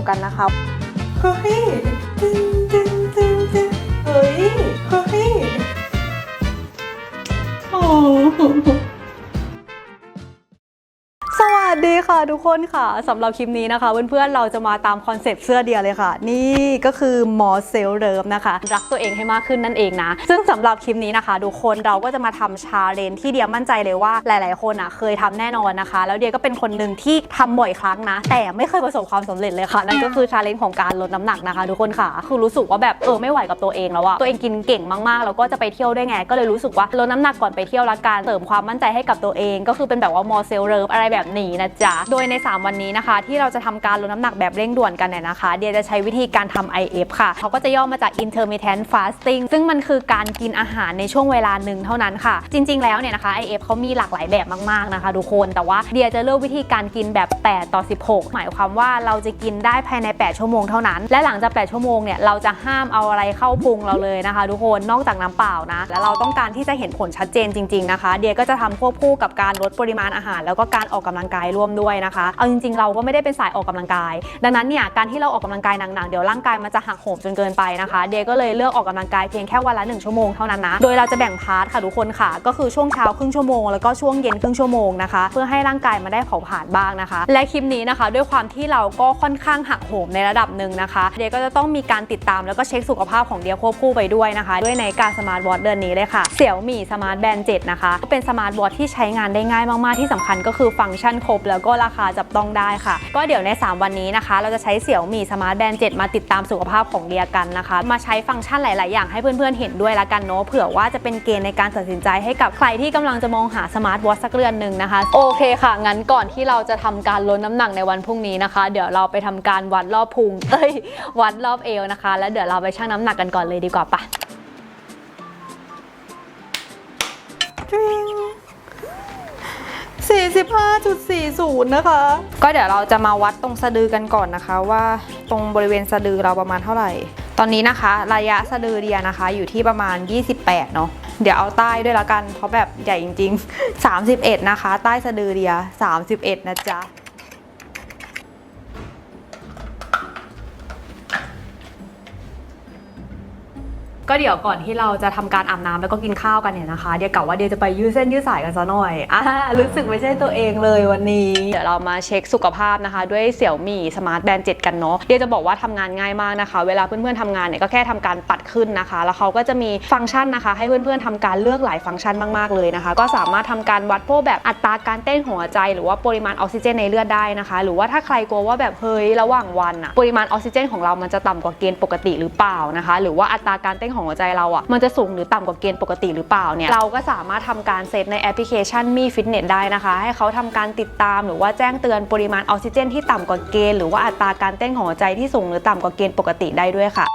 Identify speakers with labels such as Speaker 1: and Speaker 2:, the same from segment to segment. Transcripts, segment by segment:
Speaker 1: วกันนะคะ
Speaker 2: เฮ้ยตึงตึงตึงตึงเฮ้ย เฮ้ย โอ้
Speaker 1: ทุกคนค่ะสำหรับคลิปนี้นะคะ เพื่อนๆเราจะมาตามคอนเซปต์เสื้อเดียเลยค่ะ นี่ก็คือมอเซลเริฟนะคะ รักตัวเองให้มากขึ้นนั่นเองนะ ซึ่งสำหรับคลิปนี้นะคะ ทุกคนเราก็จะมาทำชาเลนจ์ที่เดียมั่นใจเลยว่าหลาย ๆ คนอะเคยทำแน่นอนนะคะ แล้วเดียก็เป็นคนหนึ่งที่ทำบ่อยครั้งนะ แต่ไม่เคยประสบความสำเร็จเลยค่ะ นั่นก็คือชาเลนจ์ของการลดน้ำหนักนะคะ ทุกคนค่ะ คือรู้สึกว่าแบบเออไม่ไหวกับตัวเองแล้วอะตัวเองกินเก่งมากๆ แล้วก็จะไปเที่ยวด้วยไง ก็เลยรู้สึกว่าลดน้ำหนักก่อนไปเที่ยวละกันเสริมความมั่นใจให้กับตัวเอง ก็คือเป็นแบบว่ามอเซลเริฟอะไรแบบนี้นะจ๊ะโดยใน 3 วันนี้นะคะ ที่เราจะทำการลดน้ำหนักแบบเร่งด่วนกันเนี่ยนะคะ เดียจะใช้วิธีการทำ IF ค่ะ เขาก็จะย่อมาจาก intermittent fasting ซึ่งมันคือการกินอาหารในช่วงเวลาหนึ่งเท่านั้นค่ะ จริง ๆ แล้วเนี่ยนะคะ IF เขามีหลากหลายแบบมาก ๆ นะคะทุกคน แต่ว่าเดียจะเลือกวิธีการกินแบบ 8 ต่อ 16 หมายความว่าเราจะกินได้ภายใน 8 ชั่วโมงเท่านั้น และหลังจาก 8 ชั่วโมงเนี่ยเราจะห้ามเอาอะไรเข้าพุงเราเลยนะคะ ทุกคน นอกจากน้ำเปล่านะ แล้วเราต้องการที่จะเห็นผลชัดเจนจริง ๆ นะคะ เดียก็จะทำควบคู่กับการลดปริมาณอาหาร แล้วก็การออกกำลังกายร่วมด้วยนะคะ เอาจริงๆ เราก็ไม่ได้เป็นสายออกกำลังกาย ดังนั้นเนี่ยการที่เราออกกำลังกายหนักๆเดี๋ยวร่างกายมันจะหักโหมจนเกินไปนะคะ เดียก็เลยเลือกออกกำลังกายเพียงแค่วันละ1ชั่วโมงเท่านั้นนะ โดยเราจะแบ่งพาร์ทค่ะทุกคนค่ะ ก็คือช่วงเช้าครึ่งชั่วโมงแล้วก็ช่วงเย็นครึ่งชั่วโมงนะคะ เพื่อให้ร่างกายมันได้เผาผลาญบ้างนะคะ และคลิปนี้นะคะ ด้วยความที่เราก็ค่อนข้างหักโหมในระดับหนึ่งนะคะ เดียก็จะต้องมีการติดตามแล้วก็เช็คสุขภาพของเดียควบคู่ไปด้วยนะคะ ด้วยในการสมาร์ทวอทเดือนนี้เลยค่ะเสี่ยวมี่สมาร์ทแบนด์7นะคะก็เป็นสมาร์ทวอทที่ใช้งานได้ง่ายมากๆที่สำคัญก็คือฟังก์ชันครบแล้วก็ราคาจับต้องได้ค่ะ ก็เดี๋ยวใน 3 วันนี้นะคะ เราจะใช้เสี่ยวมี่สมาร์ทแบนด์7มาติดตามสุขภาพของเดียกันนะคะ มาใช้ฟังก์ชันหลาย ๆ อย่างให้เพื่อน ๆ เห็นด้วยละกันเนาะเผื่อว่าจะเป็นเกณฑ์ในการตัดสินใจให้กับใครที่กำลังจะมองหาสมาร์ทวอทสักเรือนหนึ่งนะคะโอเคค่ะ งั้นก่อนที่เราจะทำการลดน้ำหนักในวันพรุ่งนี้นะคะ เดี๋ยวเราไปทำการวัดรอบพุงเอ้ยวัดรอบเอวนะคะ แล้วเดี๋ยวเราไปชั่งน้ำหนักกันก่อนเลยดีกว่าปะ
Speaker 2: 45.40 นะคะ
Speaker 1: ก็เดี๋ยวเราจะมาวัดตรงสะดือกันก่อนนะคะ ว่าตรงบริเวณสะดือเราประมาณเท่าไหร่ ตอนนี้นะคะ ระยะสะดือเดียนะคะ อยู่ที่ประมาณ 28 เนาะเดี๋ยวเอาใต้ด้วยละกันเพราะแบบใหญ่จริง ๆ 31 นะคะ ใต้สะดือเดีย 31 นะจ๊ะ ก็เดี๋ยวก่อนที่เราจะทำการอาบน้ำแล้วก็กินข้าวกันเนี่ยนะคะ เดี๋ยวกะว่าเดี๋ยวจะไปยืดเส้นยืดสายกันซะหน่อยอ่ารู้สึกไม่ใช่ตัวเองเลยวันนี้ เดี๋ยวเรามาเช็คสุขภาพนะคะ ด้วยเสี่ยวมี่สมาร์ทแบนด์7กันเนาะเดี๋ยวจะบอกว่าทำงานง่ายมากนะคะ เวลาเพื่อนๆทำงานเนี่ยก็แค่ทำการปัดขึ้นนะคะ แล้วเขาก็จะมีฟังก์ชันนะคะ ให้เพื่อนๆทำการเลือกหลายฟังก์ชันมากๆเลยนะคะ ก็สามารถทำการวัดพวกแบบอัตราการเต้นหัวใจ หรือว่าปริมาณออกซิเจนในเลือดได้นะคะ หรือว่าถ้าใครกลัวว่าแบบเฮ้ยระหว่างวันอะปริมาณออกซิเจนของเรามันจะต่ำกว่าเกณฑ์ปกติหรือเปล่านะคะ หรือว่าอัตราการเต้นของหัวใจเราอะมันจะสูงหรือต่ำกว่าเกณฑ์ปกติหรือเปล่าเนี่ยเราก็สามารถทำการเซตในแอปพลิเคชันมีฟิตเนสได้นะคะ ให้เขาทำการติดตามหรือว่าแจ้งเตือนปริมาณออกซิเจนที่ต่ำกว่าเกณฑ์หรือว่าอัตราการเต้นของหัวใจที่สูงหรือต่ำกว่าเกณฑ์ปกติได้ด้วยค่ะ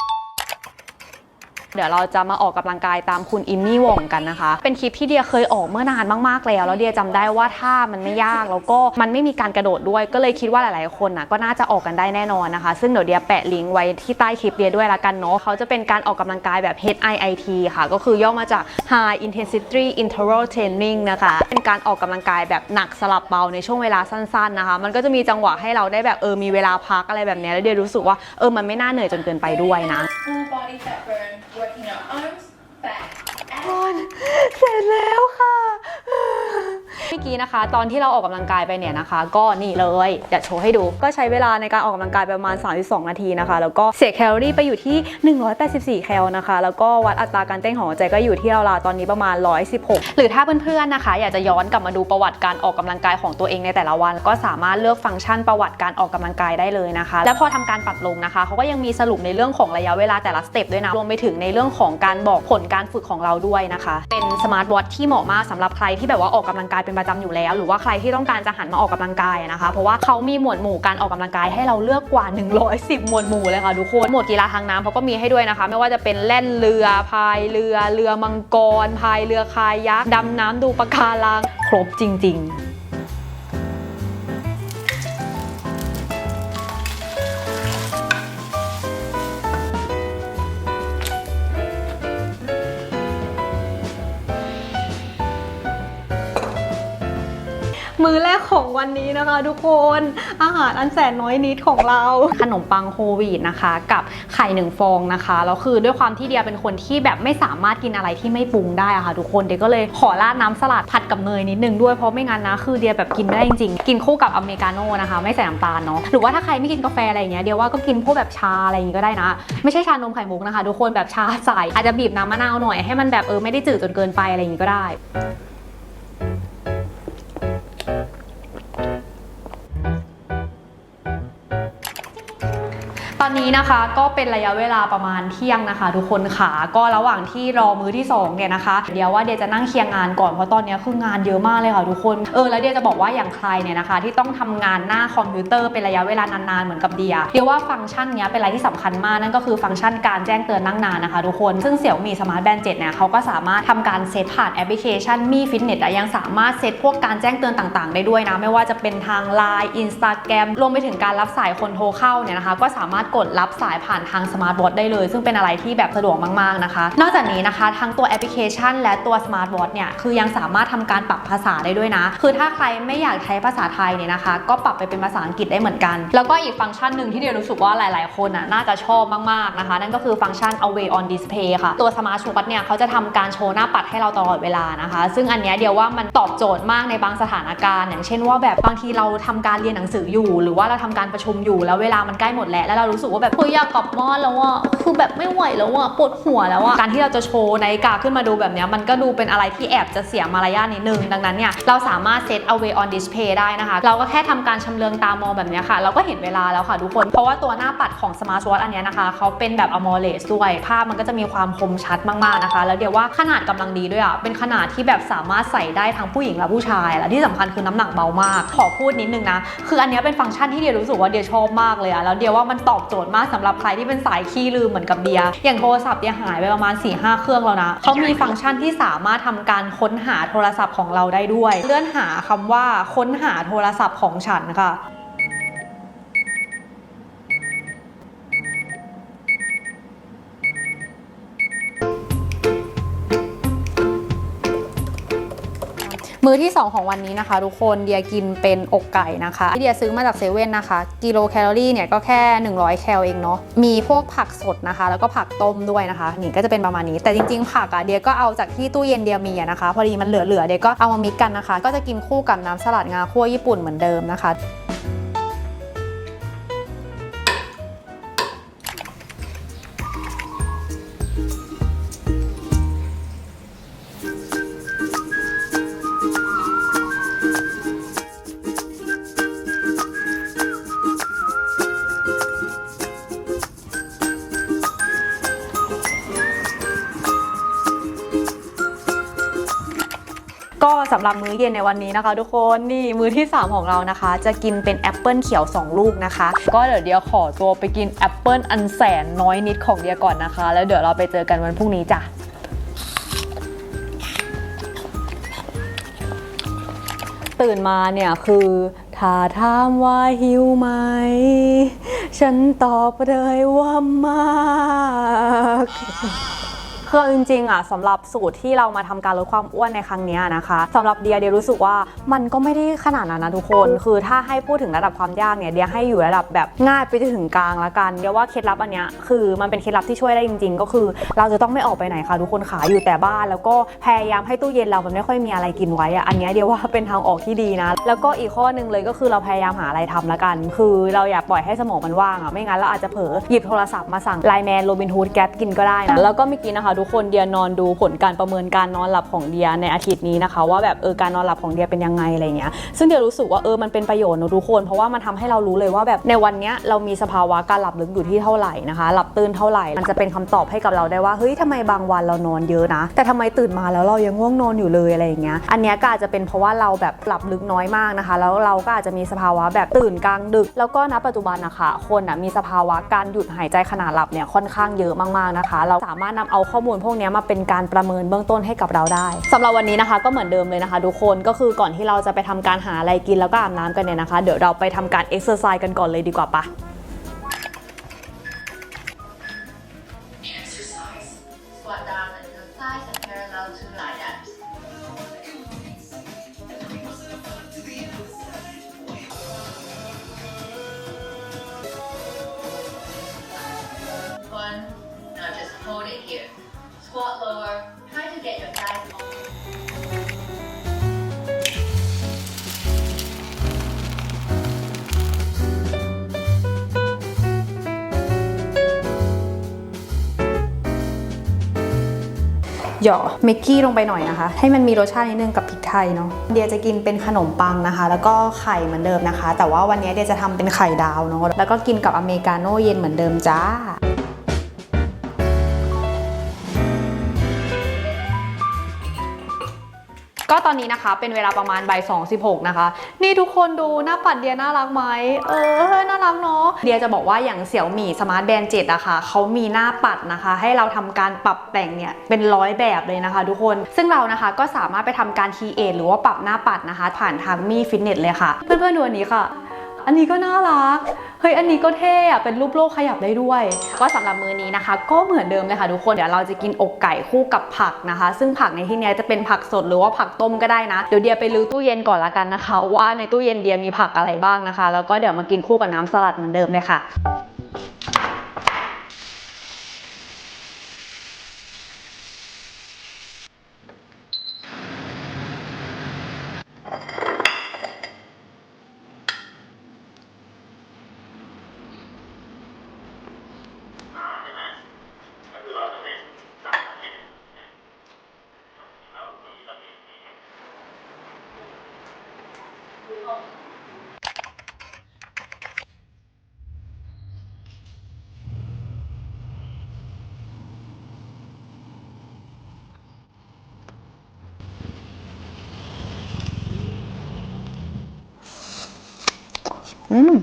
Speaker 1: เดี๋ยวเราจะมาออกกำลังกายตามคุณอิมมี่วงกันนะคะ เป็นคลิปที่เดียเคยออกเมื่อนานมากๆแล้ว แล้วเดียจำได้ว่าท่ามันไม่ยากแล้วก็มันไม่มีการกระโดดด้วย ก็เลยคิดว่าหลายๆคนนะก็น่าจะออกกันได้แน่นอนนะคะ ซึ่งเดี๋ยวเดียแปะลิงก์ไว้ที่ใต้คลิปเดียด้วยละกันเนาะเขาจะเป็นการออกกำลังกายแบบ HIIT ค่ะ ก็คือย่อมาจาก High Intensity Interval Training นะคะ เป็นการออกกำลังกายแบบหนักสลับเบาในช่วงเวลาสั้นๆนะคะ มันก็จะมีจังหวะให้เราได้แบบเออมีเวลาพักอะไรแบบนี้แล้วเดียรู้สึกว่าเออมันไม่น่าเหนื่อยจนเกินไปด้วยนะ
Speaker 3: full body fat burn, working our arms, back,
Speaker 1: คนเสร็จแล้วค่ะเมื่อกี้นะคะ ตอนที่เราออกกำลังกายไปเนี่ยนะคะ ก็นี่เลยเดี๋ยวโชว์ให้ดูก็ใช้เวลาในการออกกำลังกายประมาณ 32 นาทีนะคะ แล้วก็เสียแคลอรี่ไปอยู่ที่ 184 แคลนะคะ แล้วก็วัดอัตราการเต้นของหัวใจก็อยู่ที่ราวๆตอนนี้ประมาณ 116 หรือถ้าเพื่อนๆนะคะ อยากจะย้อนกลับมาดูประวัติการออกกำลังกายของตัวเองในแต่ละวัน ก็สามารถเลือกฟังก์ชันประวัติการออกกำลังกายได้เลยนะคะ และพอทำการปัดลงนะคะเขาก็ยังมีสรุปในเรื่องของระยะเวลาแต่ละสเต็ปด้วยนะรวมไปถึงในเรื่องของการบอกผลการฝึกของเราด้วยนะคะ เป็นสมาร์ทวอทที่เหมาะมากสำหรับใครที่แบบว่าออกกำลังกายเป็นประจำอยู่แล้ว หรือว่าใครที่ต้องการจะหันมาออกกำลังกายนะคะ เพราะว่าเขามีหมวดหมู่การออกกำลังกายให้เราเลือกกว่า 110 หมวดหมู่เลยค่ะทุกคนหมวดกีฬาทางน้ำเขาก็มีให้ด้วยนะคะ ไม่ว่าจะเป็นแล่นเรือพายเรือเรือมังกรพายเรือคายักดำน้ำดูปะการังครบจริง ๆ มื้อแรกของวันนี้นะคะ ทุกคนอาหารอันแสนน้อยนิดของเรา ขนมปังโฮวีตนะคะ กับไข่หนึ่งฟองนะคะแล้วคือด้วยความที่เดียเป็นคนที่แบบไม่สามารถกินอะไรที่ไม่ปรุงได้อะค่ะ ทุกคนเดียก็เลยขอราดน้ำสลัดผัดกับเนยนิดนึงด้วยเพราะไม่งั้นนะคือเดียแบบกินไม่ได้จริงๆ กินคู่กับอเมริกาโน่นะคะ ไม่ใส่น้ำตาลเนาะหรือว่าถ้าใครไม่กินกาแฟอะไรอย่างเงี้ยเดียว่าก็กินพวกแบบชาอะไรอย่างงี้ก็ได้นะ ไม่ใช่ชานมไข่มุกนะคะ ทุกคนแบบชาใสอาจจะบีบน้ำมะนาวหน่อยให้มันแบบเออไม่ได้จืดจนเกินไปอะไรอย่างงี้ก็ได้ นี้นะคะก็เป็นระยะเวลาประมาณเที่ยงนะคะ ทุกคนค่ะก็ระหว่างที่รอมื้อที่สองเนี่ยนะคะเดี๋ยวว่าเดียจะนั่งเคลียร์งานก่อนเพราะตอนนี้คืองานเยอะมากเลยค่ะทุกคนเออแล้วเดียจะบอกว่าอย่างใครเนี่ยนะคะ ที่ต้องทำงานหน้าคอมพิวเตอร์เป็นระยะเวลานานๆเหมือนกับเดียเดียว่าฟังก์ชันเนี้ยเป็นอะไรที่สำคัญมากนั่นก็คือฟังก์ชันการแจ้งเตือนนั่งนานนะคะทุกคนซึ่งเสี่ยวมีสมาร์ทแบนด์7เนี่ยเขาก็สามารถทำการเซตผ่านแอปพลิเคชันมีฟิตเนสยังสามารถเซตพวกการแจ้งเตือนต่างๆ ได้ด้วยนะไม่ว่าจะเป็นทาง Line Instagram รวมไปถึงการรับสายคนโทรเข้าเนี่ยนะคะ ก็สามารถกดรับสายผ่านทางสมาร์ทวอทได้เลย ซึ่งเป็นอะไรที่แบบสะดวกมากๆนะคะ นอกจากนี้นะคะทั้งตัวแอปพลิเคชัน และตัวสมาร์ทวอทเนี่ยคือยังสามารถทำการปรับภาษาได้ด้วยนะ คือถ้าใครไม่อยากใช้ภาษาไทยเนี่ยนะคะ ก็ปรับไปเป็นภาษาอังกฤษได้เหมือนกัน แล้วก็อีกฟังก์ชันหนึ่งที่เดียรู้สึกว่าหลาย ๆ คนอะน่าจะชอบมากๆนะคะ นั่นก็คือฟังก์ชัน away on display ค่ะ ตัวสมาร์ทวอทเนี่ยเขาจะทำการโชว์หน้าปัดให้เราตลอดเวลานะคะ ซึ่งอันนี้เดียวว่ามันตอบโจทย์มากในบางสถานการณ์ อย่างเช่นว่าแบบบางทีเราทำการเรียนหนังสืออยู่ หรือว่าเราทำการประชุมอยู่แล้วเวลามันใกล้หมดแล้วแล้วเรารู้สึกว่าแบบเฮ้ยอยากกลับบ้านแล้วอะคือแบบไม่ไหวแล้วอะปวดหัวแล้วอะการที่เราจะโชว์นาฬิกาขึ้นมาดูแบบนี้มันก็ดูเป็นอะไรที่แอบจะเสียมารยาทนิดนึง ดังนั้นเนี่ยเราสามารถเซต away on display ได้นะคะ เราก็แค่ทำการชำเลืองตามองแบบนี้ค่ะ เราก็เห็นเวลาแล้วค่ะทุกคน เพราะว่าตัวหน้าปัดของ smart watch อันนี้นะคะเขาเป็นแบบ AMOLED ด้วย ภาพมันก็จะมีความคมชัดมากๆนะคะ แล้วเดี๋ยวว่าขนาดกำลังดีด้วยอะเป็นขนาดที่แบบสามารถใส่ได้ทั้งผู้หญิงและผู้ชายและที่สำคัญคือน้ำหนักเบามาก ขอพูดนิดนึงนะคืออันนี้เป็นฟังก์ชันที่เดียรู้สึกว่าเดียชอบมากเลยอะแล้วเดียว่ามันตอบโจทย์มากสำหรับใครที่เป็นสายขี้ลืมเหมือนกับเดีย อย่างโทรศัพท์เดียหายไปประมาณ4ี่ห้าเครื่องแล้วนะเขามีฟังก์ชันที่สามารถทำการค้นหาโทรศัพท์ของเราได้ด้วย เลื่อนหาคำว่าค้นหาโทรศัพท์ของฉันค่ะ มื้อที่ 2 ของวันนี้นะคะ ทุกคนเดียกินเป็นอกไก่นะคะที่เดียซื้อมาจากเซเว่นนะคะ กิโลแคลอรี่เนี่ยก็แค่ 100 แคลเองเนาะมีพวกผักสดนะคะ แล้วก็ผักต้มด้วยนะคะ นี่ก็จะเป็นประมาณนี้ แต่จริงๆ ผักอะเดียก็เอาจากที่ตู้เย็นเดียมีนะคะ พอดีมันเหลือๆเดียก็เอามามิกกันนะคะ ก็จะกินคู่กับน้ำสลัดงาคั่วญี่ปุ่นเหมือนเดิมนะคะ หรับมื้อเย็นในวันนี้นะคะ ทุกคนนี่มื้อที่ 3 ของเรานะคะ จะกินเป็นแอปเปิลเขียว 2 ลูกนะคะ ก็เดี๋ยวเดียวขอตัวไปกินแอปเปิลอันแสนน้อยนิดของเดียก่อนนะคะ แล้วเดี๋ยวเราไปเจอกันวันพรุ่งนี้จ้ะตื่นมาเนี่ยคือถ้าถามว่าหิวไหม ฉันตอบเลยว่ามาก คือจริงๆอะสำหรับสูตรที่เรามาทำการลดความอ้วนในครั้งนี้นะคะสำหรับเดียเดียรู้สึกว่ามันก็ไม่ได้ขนาดนั้นนะทุกคน คือถ้าให้พูดถึงระดับความยากเนี่ยเดียให้อยู่ระดับแบบง่ายไปจนถึงกลางละกันเดียว่าเคล็ดลับอันเนี้ยคือมันเป็นเคล็ดลับที่ช่วยได้จริง ๆ ก็คือ เราจะต้องไม่ออกไปไหนค่ะทุกคนขาอยู่แต่บ้าน แล้วก็พยายามให้ตู้เย็นเรามันไม่ค่อยมีอะไรกินไว้อะอันเนี้ยเดียว่าเป็นทางออกที่ดีนะ แล้วก็อีกข้อหนึ่งเลยก็คือเราพยายามหาอะไรทำละกัน คือเราอย่าปล่อยให้สมองมันว่างอะไม่งั้นเราอาจจะเผลอหยิบโทรศัพท์มาสั่งไลแมนโรบินฮูดแก๊สกินก็ได้นะแล้วก็เมื่อกี้นะคะทุกคนเดียนอนดูผลการประเมินการนอนหลับของเดียในอาทิตย์นี้นะคะ ว่าแบบเออการนอนหลับของเดียเป็นยังไงอะไรเงี้ยซึ่งเดียรู้สึกว่าเออมันเป็นประโยชน์นะทุกคน เพราะว่ามันทำให้เรารู้เลยว่าแบบในวันเนี้ยเรามีสภาวะการหลับลึกอยู่ที่เท่าไหร่นะคะ หลับตื่นเท่าไหร่ มันจะเป็นคำตอบให้กับเราได้ว่าเฮ้ยทำไมบางวันเรานอนเยอะนะ แต่ทำไมตื่นมาแล้วเรายังง่วงนอนอยู่เลยอะไรอย่างเงี้ยอันเนี้ยก็อาจจะเป็นเพราะว่าเราแบบหลับลึกน้อยมากนะคะ แล้วเราก็อาจจะมีสภาวะแบบตื่นกลางดึก แล้วก็ณปัจจุบันนะคะคนอะมีสภาวะการหยุดหายใจขณะหลับเนี่ยค่อนข้างเยอะมากๆนะคะ เราสามารถนำเอาข้อมูลพวกนี้มาเป็นการประเมินเบื้องต้นให้กับเราได้สำหรับวันนี้นะคะก็เหมือนเดิมเลยนะคะทุกคนก็คือก่อนที่เราจะไปทำการหาอะไรกินแล้วก็อาบน้ำกันเนี่ยนะคะ เดี๋ยวเราไปทำการเอ็กซ์เซอร์ไซส์กันก่อนเลยดีกว่าปะ
Speaker 3: Squat lower. Try to get your
Speaker 1: thighs open. ย่อเมกกี้ลงไปหน่อยนะคะ ให้มันมีรสชาตินิดนึงกับพริกไทยเนาะเดียจะกินเป็นขนมปังนะคะ แล้วก็ไข่เหมือนเดิมนะคะ แต่ว่าวันนี้เดียจะทำเป็นไข่ดาวเนาะแล้วก็กินกับอเมริกาโน่เย็นเหมือนเดิมจ้า ตอนนี้นะคะ เป็นเวลาประมาณบ่ายสองสิบหกนะคะ นี่ทุกคนดูหน้าปัดเดียน่ารักไหมเออน่ารักเนาะเดียจะบอกว่าอย่างเสี่ยวหมี่สมาร์ทแบนด์เจ็ดอะค่ะเขามีหน้าปัดนะคะ ให้เราทำการปรับแต่งเนี่ยเป็นร้อยแบบเลยนะคะ ทุกคนซึ่งเรานะคะก็สามารถไปทำการคีเอทหรือว่าปรับหน้าปัดนะคะ ผ่านทางมีฟิตเนสเลยค่ะ เพื่อนๆดูอันนี้ค่ะ อันนี้ก็น่ารัก เฮ้ยอันนี้ก็เท่อะเป็นรูปโลกขยับได้ด้วย ก็สำหรับมื้อนี้นะคะ ก็เหมือนเดิมเลยค่ะทุกคนเดี๋ยวเราจะกินอกไก่คู่กับผักนะคะ ซึ่งผักในที่เนี้ยจะเป็นผักสดหรือว่าผักต้มก็ได้นะเดี๋ยวเดียไปรื้อตู้เย็นก่อนละกันนะคะ ว่าในตู้เย็นเดียมีผักอะไรบ้างนะคะ แล้วก็เดี๋ยวมากินคู่กับน้ำสลัดเหมือนเดิมเลยค่ะ อืม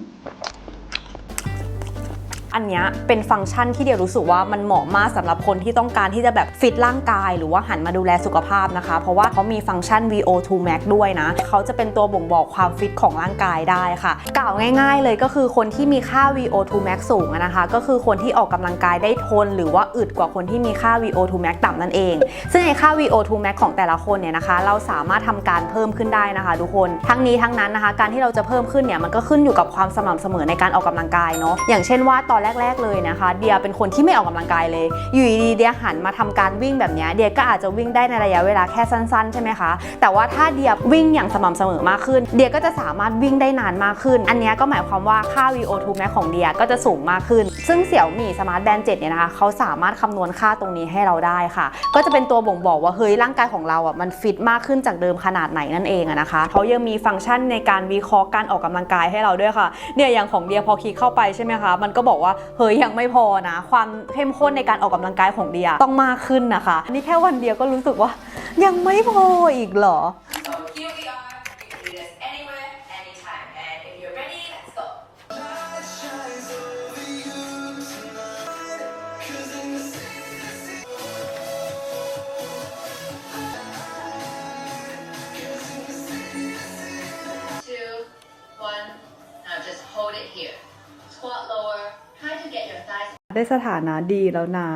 Speaker 1: อันเนี้ยเป็นฟังก์ชันที่เดียวรู้สึกว่ามันเหมาะมากสำหรับคนที่ต้องการที่จะแบบฟิตร่างกาย หรือว่าหันมาดูแลสุขภาพนะคะ เพราะว่าเขามีฟังก์ชัน VO2 Max ด้วยนะเขาจะเป็นตัวบ่งบอกความฟิตของร่างกายได้ค่ะกล่าวง่าย ๆ เลยก็คือคนที่มีค่า VO2 Max สูงนะคะ ก็คือคนที่ออกกำลังกายได้ทน หรือว่าอึดกว่าคนที่มีค่า VO2 Max ต่ำนั่นเอง ซึ่งไอ้ค่า VO2 Max ของแต่ละคนเนี่ยนะคะ เราสามารถทำการเพิ่มขึ้นได้นะคะ ทุกคนทั้งนี้ทั้งนั้นนะคะ การที่เราจะเพิ่มขึ้นเนี่ยมันก็ขึ้นอยู่กับความสม่ำเสมอในการออกกำลังกายเนาะอย่างเช่นว่าตอนแรก ๆเลยนะคะ เดียเป็นคนที่ไม่ออกกำลังกายเลย อยู่ดีเดียหันมาทำการวิ่งแบบนี้เดียก็อาจจะวิ่งได้ในระยะเวลาแค่สั้นๆใช่ไหมคะแต่ว่าถ้าเดียวิ่งอย่างสม่ำเสมอมากขึ้น เดียก็จะสามารถวิ่งได้นานมากขึ้น อันนี้ก็หมายความว่าค่า VO2 max ของเดียก็จะสูงมากขึ้น ซึ่งเสี่ยวมี่สมาร์ทแบนด์7เนี่ยนะคะเขาสามารถคำนวณค่าตรงนี้ให้เราได้ค่ะ ก็จะเป็นตัวบ่งบอกว่าเฮ้ยร่างกายของเราอะมันฟิตมากขึ้นจากเดิมขนาดไหนนั่นเองอะนะคะเขายังมีฟังก์ชันในการวิเคราะห์การออกกำลังกายให้เราด้วยค่ะเนี่ยอย่างของเดียพอคลิกเข้าไปใช่ไหมคะมันก็บอกว่าเฮ้ยยังไม่พอนะ ความเข้มข้นในการออกกำลังกายของเดียต้องมากขึ้นนะคะ นี่แค่วันเดียวก็รู้สึกว่ายังไม่พออีกเหรอ ได้สถานะดีแล้วนะ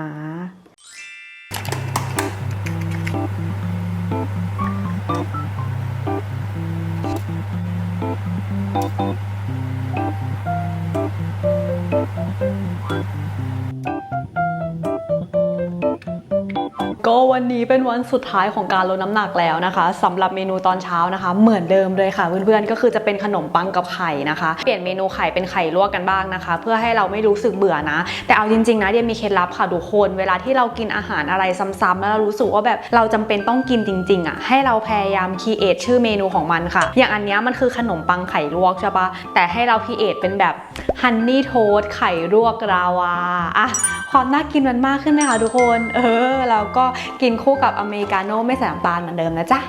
Speaker 1: ก็ วันนี้เป็นวันสุดท้ายของการลดน้ำหนักแล้วนะคะสำหรับเมนูตอนเช้านะคะ เหมือนเดิมเลยค่ะเพื่อนๆก็คือจะเป็นขนมปังกับไข่นะคะ เปลี่ยนเมนูไข่เป็นไข่ลวกกันบ้างนะคะ เพื่อให้เราไม่รู้สึกเบื่อนะ แต่เอาจริงๆนะเดียมีเคล็ดลับค่ะทุกคนเวลาที่เรากินอาหารอะไรซ้ำๆแล้วเรารู้สึกว่าแบบเราจำเป็นต้องกินจริงๆอะให้เราพยายามคีเอทชื่อเมนูของมันค่ะ อย่างอันนี้มันคือขนมปังไข่ลวกใช่ปะแต่ให้เราคีเอทเป็นแบบฮันนี่โทสไข่ลวกราวาอะความน่ากินมันมากขึ้นไหมคะทุกคน เออ แล้วก็กินคู่กับอเมริกาโน่ไม่ใส่น้ำตาลเหมือนเดิมนะจ๊ะ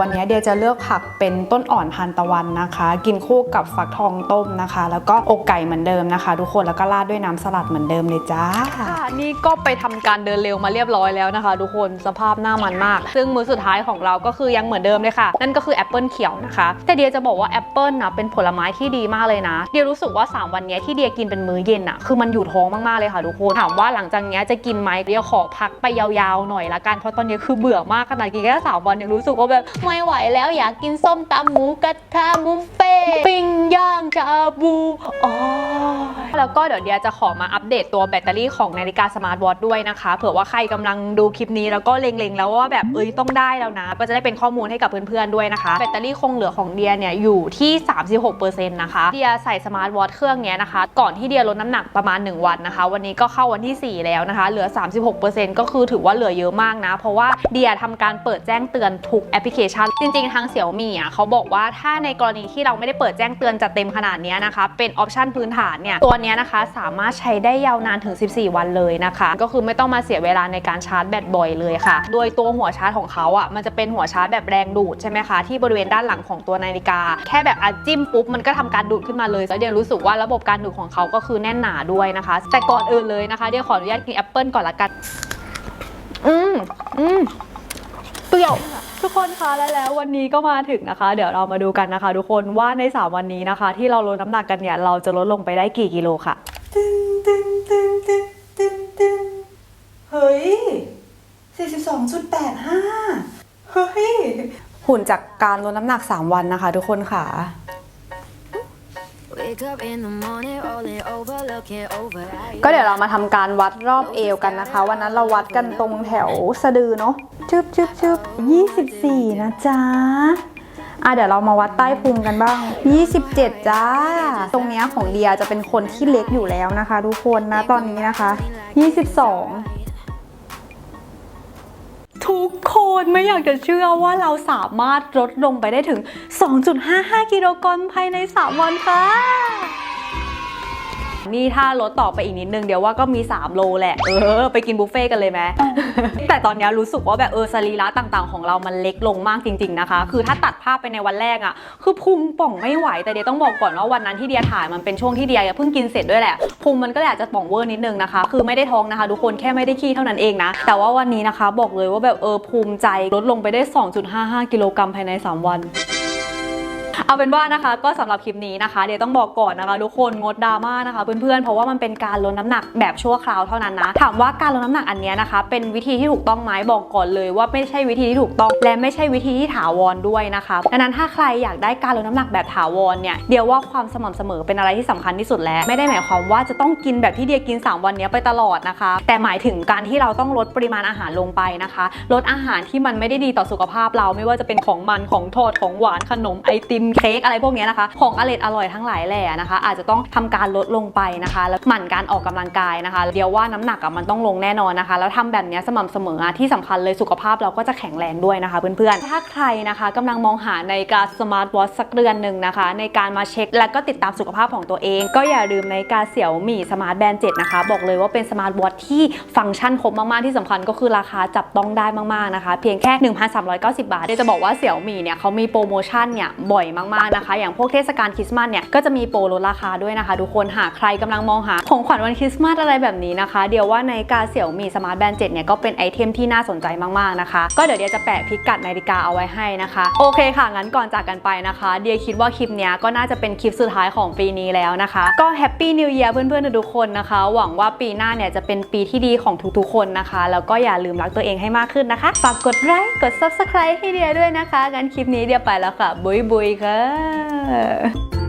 Speaker 1: วันนี้เดียจะเลือกผักเป็นต้นอ่อนทานตะวันนะคะ กินคู่กับฟักทองต้มนะคะ แล้วก็อกไก่เหมือนเดิมนะคะ ทุกคนแล้วก็ราดด้วยน้ำสลัดเหมือนเดิมเลยจ้าค่ะนี่ก็ไปทำการเดินเร็วมาเรียบร้อยแล้วนะคะ ทุกคนสภาพหน้ามันมาก ซึ่งมื้อสุดท้ายของเราก็คือยังเหมือนเดิมเลยค่ะ นั่นก็คือแอปเปิลเขียวนะคะ แต่เดียจะบอกว่าแอปเปิลนะเป็นผลไม้ที่ดีมากเลยนะ เดียรู้สึกว่า 3 วันนี้ที่เดียกินเป็นมื้อเย็นอะคือมันอยู่ท้องมากๆเลยค่ะทุกคนถามว่าหลังจากนี้จะกินไหมเดียขอพักไปยาวๆหน่อยละกันเพราะตอนนี้คือเบื่อมากขนาดกินแค่สามวันยังรู้สึกว่าแบบไม่ไหวแล้วอยากกินส้มตำหมูกระทะบุฟเฟ่ต์ปิ้งย่างชาบูอ้ยแล้วก็เดี๋ยวเดียจะขอมาอัปเดตตัวแบตเตอรี่ของนาฬิกาสมาร์ทวอทด้วยนะคะ เผื่อว่าใครกำลังดูคลิปนี้แล้วก็เล็งๆ แล้วว่าแบบเอ้ยต้องได้แล้วนะ ก็จะได้เป็นข้อมูลให้กับเพื่อนๆด้วยนะคะ แบตเตอรี่คงเหลือของเดียเนี่ยอยู่ที่ 36%นะคะ เดียใส่สมาร์ทวอทเครื่องเนี้ยนะคะ ก่อนที่เดียลดน้ำหนักประมาณ 1 วันนะคะ วันนี้ก็เข้าวันที่ 4 แล้วนะคะ เหลือ 36%ก็คือถือว่าเหลือเยอะมากนะ เพราะว่าเดียทำการเปิดแจ้งเตือนทุกแอปพลิเคชันจริงๆ ทางเสี่ยวมี่อะเขาบอกว่าถ้าในกรณีที่เราไม่ได้เปิดแจ้งเตือนจัดเต็มขนาดนี้นะคะ เป็นออปชันพื้นฐานเนี่ย ตัวนี้นะคะสามารถใช้ได้ยาวนานถึง 14 วันเลยนะคะ ก็คือไม่ต้องมาเสียเวลาในการชาร์จแบตบ่อยเลยค่ะ โดยตัวหัวชาร์จของเขาอะมันจะเป็นหัวชาร์จแบบแรงดูดใช่ไหมคะที่บริเวณด้านหลังของตัวนาฬิกา แค่แบบอัดจิ้มปุ๊บมันก็ทำการดูดขึ้นมาเลยแล้วเดียรู้สึกว่าระบบการดูดของเขาก็คือแน่นหนาด้วยนะคะ แต่ก่อนอื่นเลยนะคะเดี๋ยวขออนุญาตกินแอปเปิลก่อนละกันอืมอืมเปรี้ยว ทุกคนคะและแล้ววันนี้ก็มาถึงนะคะ เดี๋ยวเรามาดูกันนะคะ ทุกคนว่าใน 3 วันนี้นะคะ ที่เราลดน้ำหนักกันเนี่ยเราจะลดลงไปได้กี่กิโลค่ะ
Speaker 2: เฮ้ยสี่สิบสองจุดแปดห้าเฮ้ย
Speaker 1: หุ่นจากการลดน้ำหนัก 3 วันนะคะ ทุกคนค่ะ ก็เดี๋ยวเรามาทำการวัดรอบเอวกันนะคะ วันนั้นเราวัดกันตรงแถวสะดือเนาะชึบชึบชึบ24นะจ๊ะอะเดี๋ยวเรามาวัดใต้พุงกันบ้าง 27 จ้า ตรงเนี้ยของเดียจะเป็นคนที่เล็กอยู่แล้วนะคะ ทุกคนนะตอนนี้นะคะ 22 ทุกคนไม่อยากจะเชื่อว่าเราสามารถลดลงไปได้ถึง 2.55 กิโลกรัมภายใน 3 วันค่ะ นี่ถ้าลดต่อไปอีกนิดนึงเดี๋ยวว่าก็มี 3 โลแหละ เออ ไปกินบุฟเฟ่ต์กันเลยไหม แต่ตอนนี้รู้สึกว่าแบบเออสรีระต่างๆ ของเรามันเล็กลงมากจริง ๆนะคะ คือถ้าตัดภาพไปในวันแรกอะ่ะ คือพุงป่องไม่ไหว แต่เดียต้องบอกก่อนว่าวันนั้นที่เดียถ่ายมันเป็นช่วงที่เดียเพิ่งกินเสร็จด้วยแหละ พุงมันก็เลยอาจจะป่องเวอร์นิดนึงนะคะ คือไม่ได้ท้องนะคะทุกคนแค่ไม่ได้ขี้เท่านั้นเองนะ แต่ว่าวันนี้นะคะ บอกเลยว่าแบบเออภูมิใจลดลงไปได้ 2.55 กิโลกรัมภายใน 3 วัน เอาเป็นว่านะคะ ก็สำหรับคลิปนี้นะคะ เดี๋ยวต้องบอกก่อนนะคะทุกคนงดดราม่านะคะเพื่อนๆเพราะว่ามันเป็นการลดน้ำหนักแบบชั่วคราวเท่านั้นนะถามว่าการลดน้ำหนักอันนี้นะคะ เป็นวิธีที่ถูกต้องไหมบอกก่อนเลยว่าไม่ใช่วิธีที่ถูกต้อง และไม่ใช่วิธีที่ถาวรด้วยนะคะดังนั้นถ้าใครอยากได้การลดน้ำหนักแบบถาวรเนี่ยเดี๋ยวว่าความสม่ำเสมอเป็นอะไรที่สำคัญที่สุดแล้ว ไม่ได้หมายความว่าจะต้องกินแบบที่เดียกิน 3 วันนี้ไปตลอดนะคะ แต่หมายถึงการที่เราต้องลดปริมาณอาหารลงไปนะคะ ลดอาหารที่มันไม่ได้ดีต่อสุขภาพเราไม่ว่าจะเป็นของมันของทอดของหวานขนมไอติมเค้กอะไรพวกนี้นะคะ ของอร่อยอร่อยทั้งหลายแหล่นะคะ อาจจะต้องทำการลดลงไปนะคะ แล้วหมั่นการออกกำลังกายนะคะ เดียวว่าน้ำหนักอะมันต้องลงแน่นอนนะคะ แล้วทำแบบนี้สม่ำเสมออะที่สำคัญเลยสุขภาพเราก็จะแข็งแรงด้วยนะคะเพื่อนๆ ถ้าใครนะคะกำลังมองหาในการสมาร์ทวอทสักเรือนหนึ่งนะคะ ในการมาเช็คและก็ติดตามสุขภาพของตัวเอง ก็อย่าลืมในการเสี่ยวมี่สมาร์ทแบนด์7นะคะ บอกเลยว่าเป็นสมาร์ทวอทที่ฟังก์ชันครบมากๆที่สำคัญก็คือราคาจับต้องได้มากๆนะคะ เพียงแค่ 1,390 บาทเดี๋ยวจะบอกว่าเสี่ยวมี่เนี่ยเขามีโปรโมชั่นเนี่ยบ่อยมากๆนะคะ อย่างพวกเทศกาลคริสต์มาสเนี่ยก็จะมีโปรลดราคาด้วยนะคะ ทุกคนหากใครกำลังมองหาของขวัญวันคริสต์มาสอะไรแบบนี้นะคะ เดี๋ยวว่าในการเสี่ยวมีสมาร์ทแบนด์7เนี่ยก็เป็นไอเทมที่น่าสนใจมากๆนะคะ ก็เดี๋ยวเดียจะแปะพิกัดนาฬิกาเอาไว้ให้นะคะ โอเคค่ะงั้นก่อนจากกันไปนะคะ เดียคิดว่าคลิปเนี้ยก็น่าจะเป็นคลิปสุดท้ายของปีนี้แล้วนะคะ ก็แฮปปี้นิว e ย r เพื่อนๆทุกคนนะคะ หวังว่าปีหน้าเนี่ยจะเป็นปีที่ดีของทุกๆคนนะคะ แล้วก็อย่าลืมรักตัวเองให้มากขึ้นนะคะ ฝากกดไลค์กด subscribe ให้เดียด้วยนะคะงั้นคลิปนี้เดียไปแล้วค่ะบุยบุยค่ะ